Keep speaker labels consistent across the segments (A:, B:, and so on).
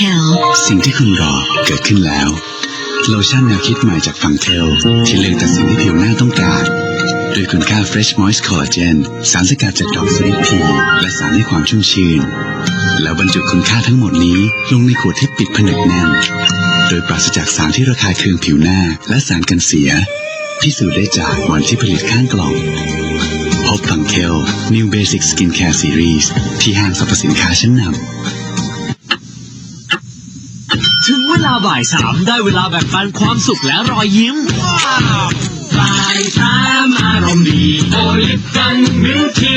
A: Kel
B: สิ่งที่คุณรอเกิดขึ้นแล้ว โลชั่นแนวคิดใหม่จากฝั่งเทล ที่เลือกแต่สิ่งที่ผิวหน้าต้องการด้วยคุณค่า Fresh Moist Collagen สารสกัดจากดอกสลิดทีและสารให้ความชุ่มชื้น แล้วบรรจุคุณค่าทั้งหมดนี้ลงในขวดที่ปิดผนึกแน่น โดยปราศจากสารที่ระคายเคืองผิวหน้าและสารกันเสีย พิสูจน์ได้จากวันที่ผลิตข้างกล่อง พบฝั่งเทล New Basic Skincare Series ที่ห้างสรรพสินค้าชั้นนำ
C: ลาบ่ายสามได้เวลาแบ่งปันความสุขและรอยยิ้มบ่ายสามอารมณ์ดีโอลิฟกันมิลที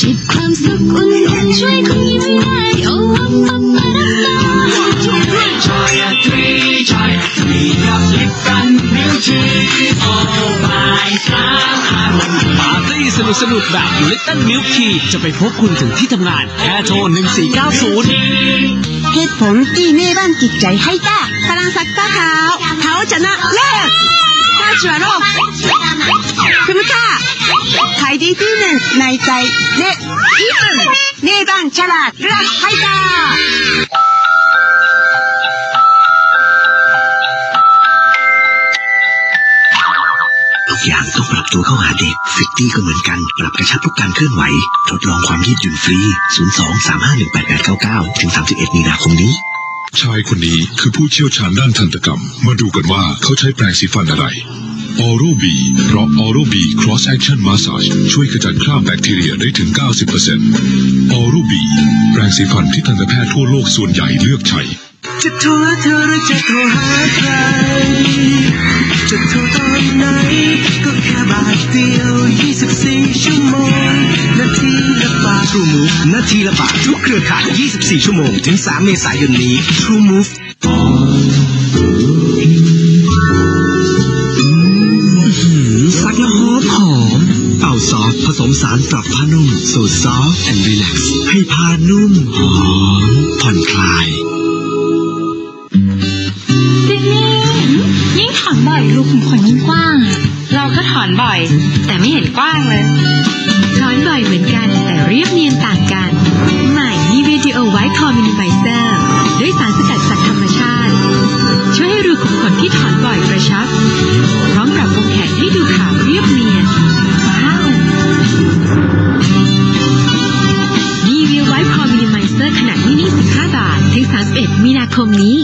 A: จิบความสุขอุ่นๆช่วยคุณยิ้มได้โอ้วับวับปะรับตา
C: ชายทรีชายทรีกับลิฟกันมิลทีโอ้บ่ายสาม ปาร์ตี้สนุกสนุกๆแบบลิตเติ้ลมิลทีจะไปพบคุณถึงที่ทำงานแค่โทร1490
D: เหตุผลที่แม่บ้านจิตใจให้ต้าพลังซักตาขาวเขาชนะเลิศฆ่าเชื้อโรคคุณค่าขายดีที่หนึ่งในใจและญี่ปุ่นแม่บ้านฉลาดเลือกให้ต้า
E: อย่างต้องปรับตัวเข้าหาเด็กฟิตตี้ก็เหมือนกัน ปรับกระชับทุกการเคลื่อนไหว ทดลองความยืดหยุ่นฟรี 02 351 8899 ถึง 31 มีนาคมนี้
F: ชายคนนี้คือผู้เชี่ยวชาญด้านทันตกรรม มาดูกันว่าเขาใช้แปรงสีฟันอะไรออโรบีเพราะออโรบี cross action massage ช่วยขจัดคราบแบคทีเรียได้ถึง 90%ออโรบี แปรงสีฟันที่ทันตแพทย์ทั่วโลกส่วนใหญ่เลือกใช้
G: จะโทรหาเธอหรือจะโทรหาใคร จะโทรตอนไหน ก็แค่บาทเดียว 24 ชั่วโมง นาทีละบาท
E: True Move นาทีละบาททุกเครือข่าย 24 ชั่วโมง ถึง 3 เมษายนนี้ True Move ซักแล้วหอมหอมเป่าซอฟผสมสารปรับผ้านุ่มสูตรซอฟแอนด์รีแลกซ์ให้ผ้านุ่มหอมผ่อนคลาย
A: บ่อยรูขุมขนยิ่งกว้าง
H: เราก็ถอนบ่อย แต่ไม่เห็นกว้างเลย
A: ถอนบ่อยเหมือนกัน แต่เรียบเนียนต่างกัน ใหม่มีวิดีโอไวท์คอมินิไมเซอร์ด้วยสารสกัดจากธรรมชาติ ช่วยให้รูขุมขนที่ถอนบ่อยกระชับ พร้อมปรับวงแขนให้ดูขาวเรียบเนียนว้าวมีวิวไวท์คอมินิไมเซอร์ขนาดมินิ15 บาท ถึง 31 มีนาคมนี้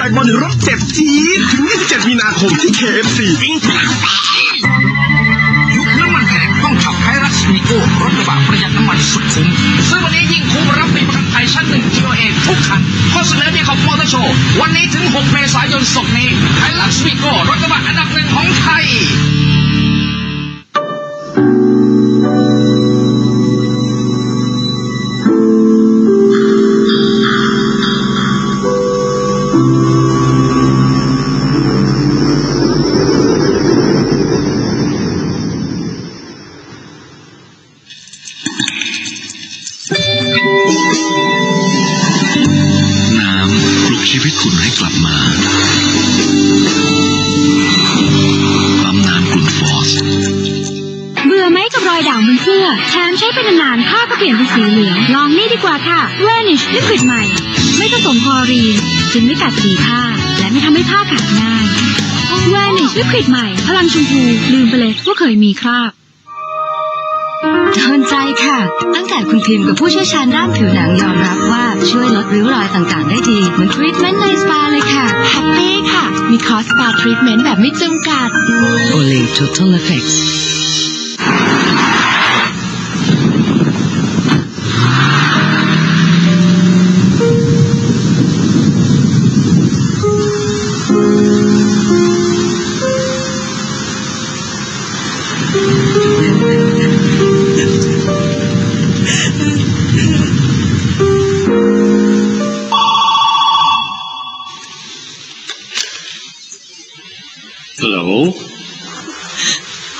E: กไก่บอลรสเจ็บจี๊ดถึง 27 มีนาคมที่ KFC วิสมะนาวแสบยุคน้ำมันแพงต้องขับไฮรัสมีโก้รถกระบะประหยัดน้ำมันสุดคุ้มซื้อวันนี้ยิ่งคุ้มรับปีประกันภัยชั้นหนึ่ง GOA ทุกคันข้อเสนอที่ของมอเตอร์โชว์วันนี้ถึง 6 เมษายนศกร์นี้ไฮรัสมีโก้รถกระบะอันดับหนึ่งของไทย น้ำปลุกชีวิตคุณให้กลับมาปั๊มน้ำกลุ่นฟอส
A: เบื่อไหมกับรอยด่างบนเสื้อ แถมใช้ไปนานๆผ้าก็เปลี่ยนเป็นสีเหลือง ลองนี่ดีกว่าค่ะ Vanish Liquid ใหม่ ไม่ผสมคลอรีน จึงไม่กัดสีผ้า และไม่ทำให้ผ้าขาดง่าย Vanish Liquid ใหม่ พลังชมพูลืมไปเลยว่าเคยมีคราบ โดนใจค่ะ ตั้งแต่คุณพิมพ์กับผู้เชี่ยวชาญด้านผิวหนังยอมรับว่าช่วยลดริ้วรอยต่างๆ ได้ดี เหมือนทรีทเมนต์ในสปาเลยค่ะ แฮปปี้ค่ะ มีคอสปาทรีทเมนต์แบบไม่จำกัด
E: Olay Total Effects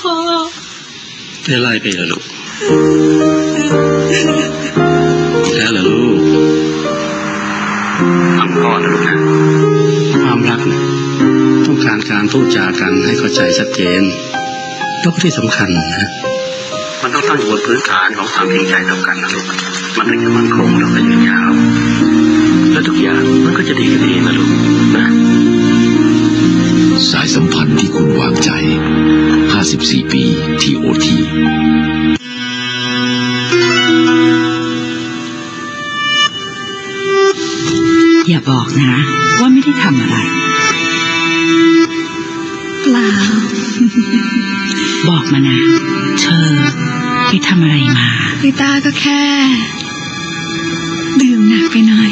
A: พ่อ
I: เป็นอะไรไปล่ะลูกแล้วเหรอลูกทำก่อนนะลูกนะความรักนะต้องการการพูดจากันให้เข้าใจชัดเจนแล้วก็ที่สำคัญนะมันต้องตั้งอยู่บนพื้นฐานของความจริงใจต่อกันนะลูกมันถึงจะมั่นคงแล้วก็ยืนยาวแล้วทุกอย่าง
J: 54ปีที่โอที
H: อย่าบอกนะ ว่าไม่ได้ทำอะไร
K: เปล่า
H: บอกมานะ เธอไปทำอะไรมา
K: ลิต้าก็แค่ ดื่มหนักไปหน่อย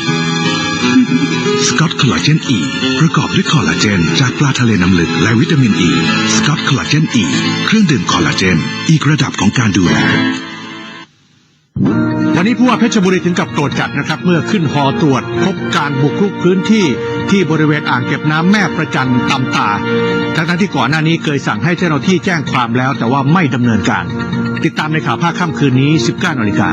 L: สกอตคอลลาเจนอีประกอบด้วยคอลลาเจน จากปลาทะเลน้ำลึกและวิตามินอีสกอตคอลลาเจนอีเครื่องดื่มคอลลาเจน อีกระดับของการดูแล
M: วันนี้ผู้ว่าเพชรบุรีถึงกับโกรธจัดนะครับ เมื่อขึ้นหอตรวจ พบการบุกรุกพื้นที่ที่บริเวณอ่างเก็บน้ำแม่ประจันตำตาทั้งที่ก่อนหน้านี้เคยสั่งให้เจ้าหน้าที่แจ้งความแล้ว แต่ว่าไม่ดำเนินการ ติดตามในข่าวภาคค่ำคืนนี้ 19นาฬิกา